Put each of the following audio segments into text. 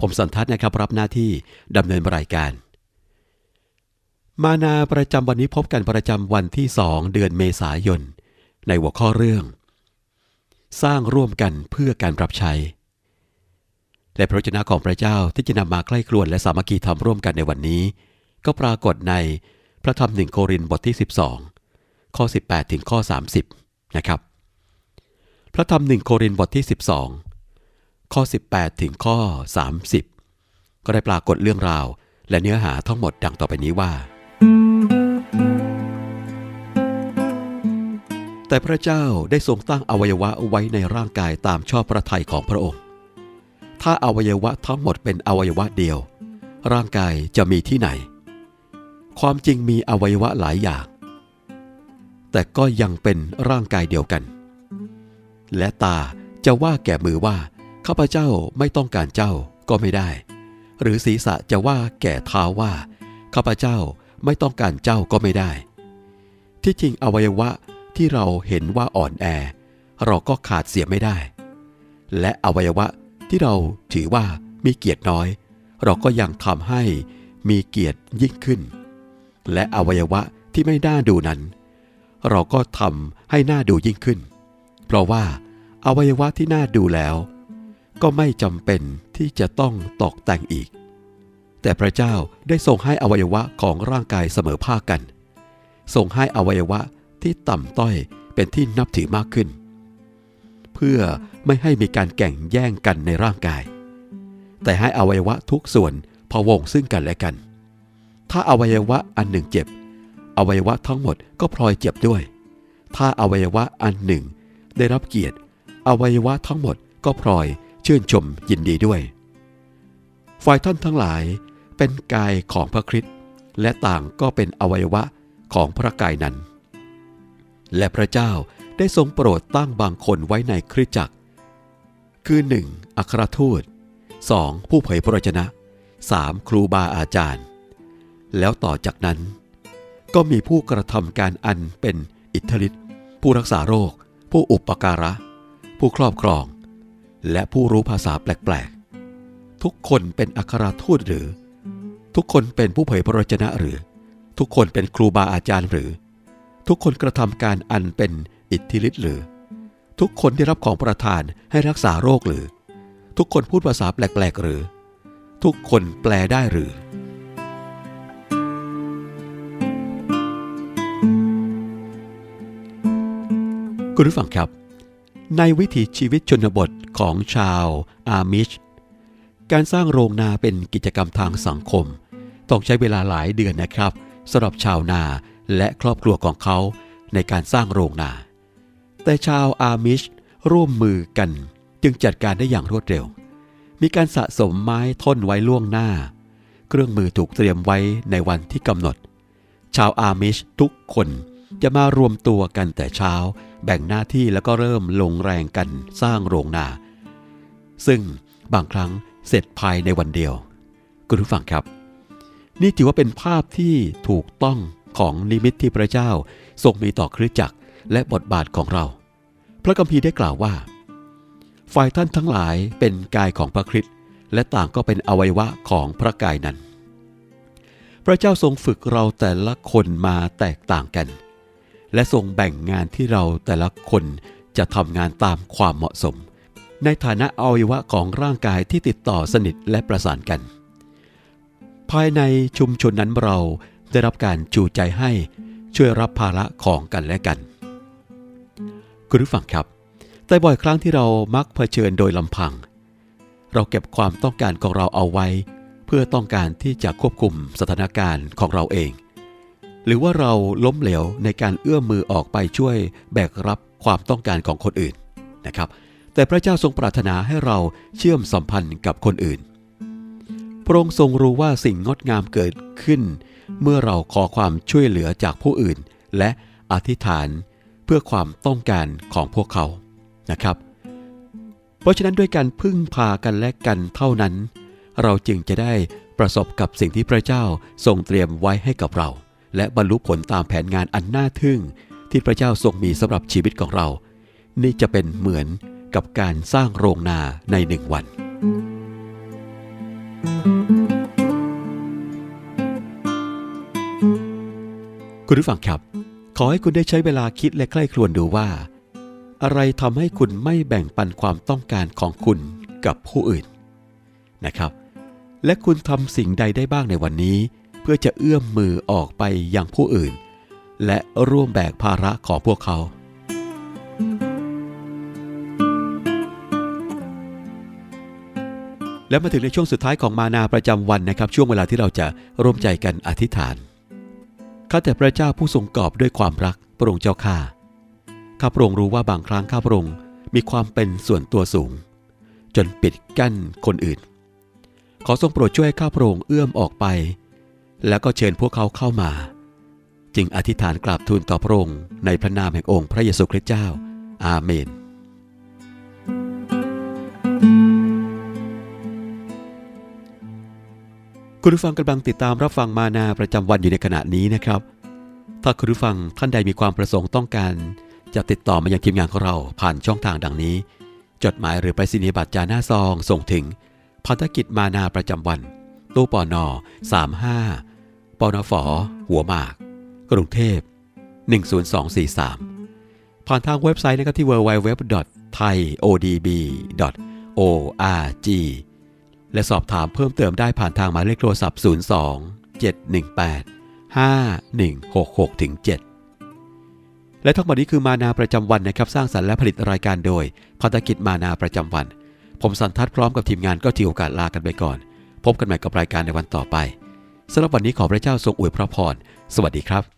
ผมสันทัศน์นะครับรับหน้าที่ดำเนินรายการ มานาประจำวันนี้พบกันประจำวันที่2เดือนเมษายน ในหัวข้อเรื่อง สร้างร่วมกันเพื่อการรับใช้ และพระวจนะของพระเจ้าที่จะนำมาใกล้ครวนและสามัคคีทำร่วมกันในวันนี้ ก็ปรากฏในพระธรรมหนึ่งโครินบทที่ 12 ข้อ 18 ถึงข้อ 30 นะครับ พระธรรมหนึ่งโครินบทที่ 12 ข้อ 18 ถึงข้อ 30 ก็ได้ปรากฏเรื่องราว และเนื้อหาทั้งหมดดังต่อไปนี้ว่า แต่พระเจ้าได้ทรงตั้งอวัยวะไว้ในร่างกายตามชอบพระทัยของพระองค์ ถ้าอวัยวะทั้งหมดเป็นอวัยวะเดียว ร่างกายจะมีที่ไหน ความจริงมีอวัยวะหลายอย่าง แต่ก็ยังเป็นร่างกายเดียวกัน และตาจะว่าแก่มือว่า ข้าพเจ้าไม่ต้องการเจ้าก็ไม่ได้ หรือศีรษะจะว่าแก่เท้าว่าข้าพเจ้าไม่ต้องการเจ้าก็ไม่ได้ ที่จริงอวัยวะที่เราเห็นว่าอ่อนแอ เราก็ขาดเสียไม่ได้ และอวัยวะที่เราถือว่ามีเกียรติน้อย เราก็ยังทำให้มีเกียรติยิ่งขึ้น และอวัยวะที่ไม่น่าดูนั้น เราก็ทำให้น่าดูยิ่งขึ้น เพราะว่าอวัยวะที่น่าดูแล้ว ก็ไม่จำเป็นที่จะต้องตอกแต่งอีก แต่พระเจ้าได้ทรงให้อวัยวะของร่างกายเสมอภาคกัน ทรงให้อวัยวะที่ต่ำต้อยเป็นที่นับถือมากขึ้น เพื่อไม่ให้มีการแข่งแย่งกันในร่างกาย แต่ให้อวัยวะทุกส่วนพะวงซึ่งกันและกัน ถ้าอวัยวะอันหนึ่งเจ็บ อวัยวะทั้งหมดก็พลอยเจ็บด้วย ถ้าอวัยวะอันหนึ่ง ได้รับเกียรติ อวัยวะทั้งหมดก็พลอย ชื่นชมยินดีด้วยฝ่ายท่านทั้งหลายเป็นกายของพระคริสต์และต่างก็เป็นอวัยวะของพระกายนั้น และพระเจ้าได้ทรงโปรดตั้งบางคนไว้ในคริสตจักร คือ 1. อัครทูต 2. ผู้เผยพระวจนะ 3. ครูบาอาจารย์ แล้วต่อจากนั้น ก็มีผู้กระทำการอันเป็นอิทธิฤทธิ์ผู้รักษาโรค ผู้อุปการะ ผู้ครอบครอง และผู้รู้ภาษาแปลกๆ ทุกคนเป็นอัครทูตหรือ ทุกคนเป็นผู้เผยพระวจนะหรือ ทุกคนเป็นครูบาอาจารย์หรือ ทุกคนกระทำการอันเป็นอิทธิฤทธิ์หรือ ทุกคนได้รับของประทานให้รักษาโรคหรือ ทุกคนพูดภาษาแปลกๆหรือ ทุกคนแปลได้หรือคุณผู้ฟังครับ ในวิถีชีวิตชนบทของชาวอามิช การสร้างโรงนาเป็นกิจกรรมทางสังคม ต้องใช้เวลาหลายเดือนนะครับสำหรับชาวนาและครอบครัวของเขาในการสร้างโรงนา แต่ชาวอามิชร่วมมือกันจึงจัดการได้อย่างรวดเร็ว มีการสะสมไม้ท่อนไว้ล่วงหน้า เครื่องมือถูกเตรียมไว้ในวันที่กำหนด ชาวอามิชทุกคน จะมารวมตัวกันแต่เช้า แบ่งหน้าที่แล้วก็เริ่มลงแรงกันสร้างโรงนา ซึ่งบางครั้งเสร็จภายในวันเดียว คุณผู้ฟังครับ นี่ถือว่าเป็นภาพที่ถูกต้องของนิมิตที่พระเจ้าทรงมีต่อคริสตจักรและบทบาทของเรา พระคัมภีร์ได้กล่าวว่า ฝ่ายท่านทั้งหลายเป็นกายของพระคริสต์และต่างก็เป็นอวัยวะของพระกายนั้น พระเจ้าทรงฝึกเราแต่ละคนมาแตกต่างกัน และทรงแบ่งงานที่เราแต่ละคนจะทำงานตามความเหมาะสม ในฐานะอวัยวะของร่างกายที่ติดต่อสนิทและประสานกัน ภายในชุมชนนั้นเราได้รับการจูใจให้ช่วยรับภาระของกันและกัน คุณผู้ฟังครับ แต่บ่อยครั้งที่เรามักเผชิญโดยลำพัง เราเก็บความต้องการของเราเอาไว้ เพื่อต้องการที่จะควบคุมสถานการณ์ของเราเอง หรือว่าเราล้มเหลวในการเอื้อมมือออกไปช่วยแบกรับความต้องการของคนอื่นนะครับ แต่พระเจ้าทรงปรารถนาให้เราเชื่อมสัมพันธ์กับคนอื่น พระองค์ทรงรู้ว่าสิ่งงดงามเกิดขึ้น เมื่อเราขอความช่วยเหลือจากผู้อื่น และอธิษฐานเพื่อความต้องการของพวกเขานะครับ เพราะฉะนั้นด้วยการพึ่งพากันและกันเท่านั้น เราจึงจะได้ประสบกับสิ่งที่พระเจ้าทรงเตรียมไว้ให้กับเรา และบรรลุผลตามแผนงานอันน่าทึ่ง ที่พระเจ้าทรงมีสำหรับชีวิตของเรา นี่จะเป็นเหมือนกับการสร้างโรงนาในหนึ่งวัน คุณผู้ฟังครับ ขอให้คุณได้ใช้เวลาคิดและใกล้ครวญดูว่า อะไรทำให้คุณไม่แบ่งปันความต้องการของคุณกับผู้อื่นนะครับ และคุณทำสิ่งใดได้บ้างในวันนี้ พื่อจะเอื้อมมือออกไปยังผู้อื่น และร่วมแบกภาระของพวกเขา และมาถึงในช่วงสุดท้ายของมานาประจำวันนะครับ ช่วงเวลาที่เราจะร่วมใจกันอธิษฐานข้าแต่พระเจ้าผู้ทรงกอบด้วยความรักพระองค์เจ้าข้าข้าพระองค์รู้ว่าบางครั้งข้าพระองค์มีความเป็นส่วนตัวสูง จนปิดกั้นคนอื่น ขอทรงโปรดช่วยข้าพระองค์เอื้อมออกไป แล้วก็เชิญพวกเขาเข้ามา จึงอธิษฐานกราบทูลต่อพระองค์ในพระนามแห่งองค์พระเยซูคริสต์เจ้า อาเมน คุณผู้ฟังกำลังติดตามรับฟังมานาประจำวันอยู่ในขณะนี้นะครับ ถ้าคุณผู้ฟังท่านใดมีความประสงค์ต้องการจะติดต่อมายังทีมงานของเราผ่านช่องทางดังนี้ จดหมายหรือไปรษณียบัตรจาหน้าซองส่งถึงพันธกิจมานาประจำวัน ตู้ปอนอ35 ปนฝอหัวหมาก กรุงเทพ 10243 ผ่านทางเว็บไซต์นะครับที่ www.thaiodb.org และสอบถามเพิ่มเติมได้ผ่านทางหมายเลขโทรศัพท์ 02 718 5166ถึง7และทั้งหมดนี้คือมานาประจำวันนะครับ สร้างสรรค์และผลิตรายการโดยพันธกิจมานาประจำวัน ผมสันทัดพร้อมกับทีมงานก็ถือโอกาสลากันไปก่อน พบกันใหม่กับรายการในวันต่อไป สำหรับวันนี้ขอพระเจ้าทรงอวยพระพร สวัสดีครับ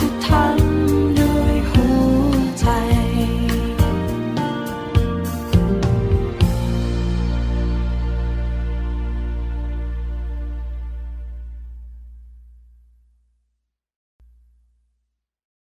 จะทำ